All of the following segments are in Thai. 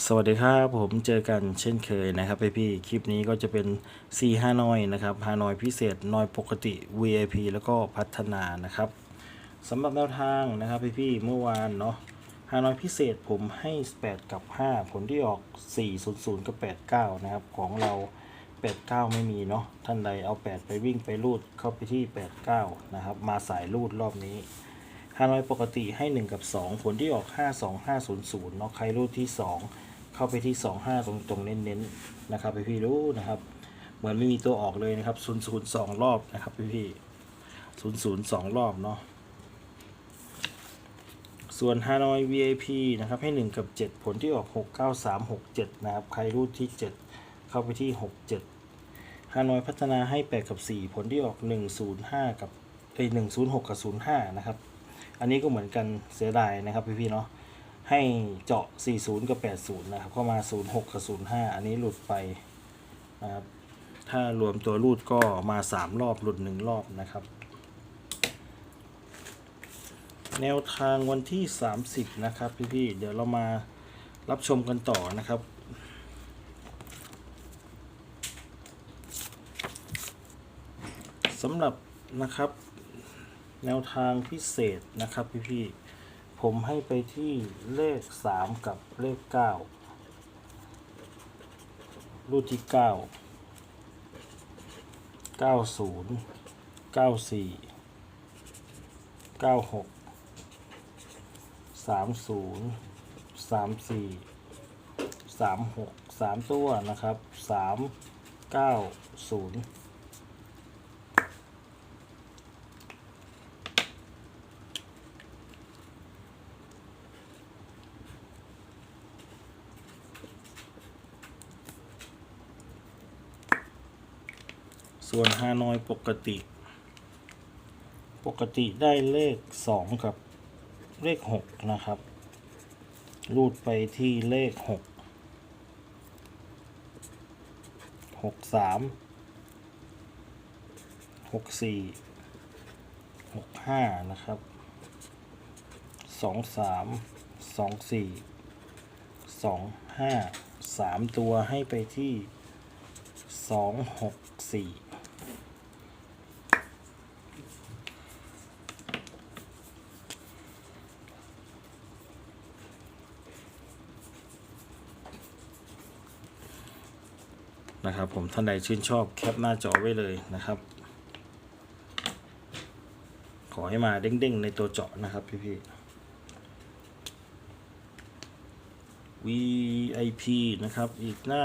สวัสดีครับผมเจอกันเช่นเคยนะครับพี่พี่คลิปนี้ก็จะเป็น C ฮานอยนะครับฮานอยพิเศษนอยปกติ VIP แล้วก็พัฒนานะครับสำหรับแนวทางนะครับพี่พี่เมื่อวานเนาะฮานอยพิเศษผมให้ 8 กับ 5 ผลที่ออก 400 กับ 89 นะครับ ของเรา 89 ไม่มีเนาะท่านใดเอา 8 ไปวิ่งไปรูดเข้าไปที่ 89 นะครับ มาสายรูดรอบนี้ ฮานอยปกติให้ 1 กับ 2 ผลที่ออก 5 2 5 0 0เนาะใครรูดที่ 2 เข้าไปที่ 2 5 ตรงตรงเน้นๆนะครับพี่พี่รู้นะครับ เหมือนไม่มีตัวออกเลยนะครับ 0 0 2 รอบนะครับพี่พี่0 0 2 รอบเนาะส่วนฮานอย VIP นะครับให้ 1 กับ 7 ผลที่ออก 6 9 3 6 7 นะครับ ใครรูดที่ 7 เข้าไปที่ 6 7ฮานอยพัฒนาให้ 8 กับ 4 ผลที่ออก 105 กับเอ้ย106 กับ 05 นะครับ อันนี้ก็เหมือนกันเสียดายนะครับพี่ๆเนาะให้เจาะ 40 กับ 80 นะครับ เข้ามา 06 กับ 05 อันนี้หลุดไปนะครับถ้ารวมตัวรูดก็มา 3 รอบหลุด 1 รอบนะครับ แนวทางวันที่ 30 นะครับพี่ๆเดี๋ยวเรามารับชมกันต่อนะครับสำหรับนะครับ แนวทางพิเศษนะครับพี่ๆผมให้ไปที่เลข 3 กับเลข 9 รูดที่ 9 90 94 96 30 34 36 3 ตัวนะครับ 3 9 0 ส่วนฮานอยปกติ ปกติได้เลข 2 กับเลข 6 นะครับ รูดไปที่เลข 6 6 3 6 4 6 5 นะครับ 2 3 2 4 2 5 3 ตัวให้ไปที่ 2 6 4 นะครับ ผมท่านใดชื่นชอบแคปหน้าจอไว้เลยนะครับ ขอให้มาเด้งๆในตัวเจาะนะครับพี่ๆ VIP นะครับ อีกหน้า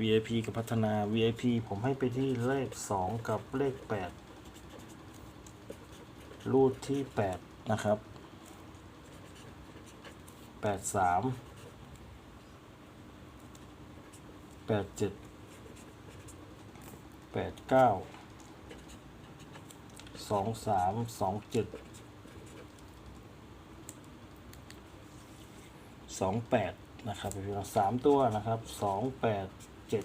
VIP กับพัฒนา VIP ผมให้ไปที่เลข 2 กับเลข 8 รูดที่ 8 นะครับ 83 แปดเจ็ดแปดเก้าสองสามสองเจ็ดสองแปดนะครับพี่น้องสามตัวนะครับสองแปดเจ็ด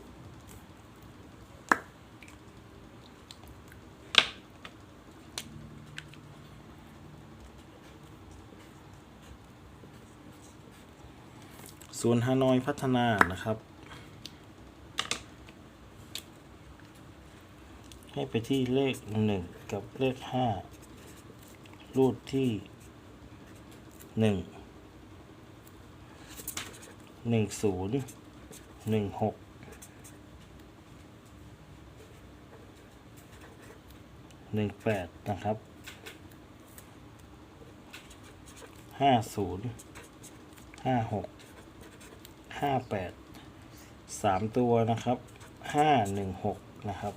ส่วนฮานอยพัฒนานะครับ ให้ไปที่เลขหนึ่งกับเลขห้ารูดที่หนึ่งหนึ่งศูนย์หนึ่งหกหนึ่งแปดนะครับห้าศูนย์ห้าหกห้าแปดสามตัวนะครับห้าหนึ่งหกนะครับ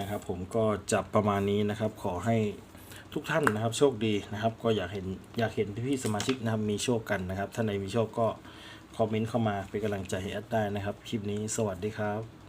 นะครับ ผมก็จับประมาณนี้นะครับ ขอให้ทุกท่านนะครับ โชคดีนะครับ ก็อยากเห็นอยากเห็นพี่ๆสมาชิกนะครับมีโชคกันนะครับท่านใดมีโชคก็คอมเมนต์เข้ามาเป็นกำลังใจให้แอดได้นะครับ คลิปนี้สวัสดีครับ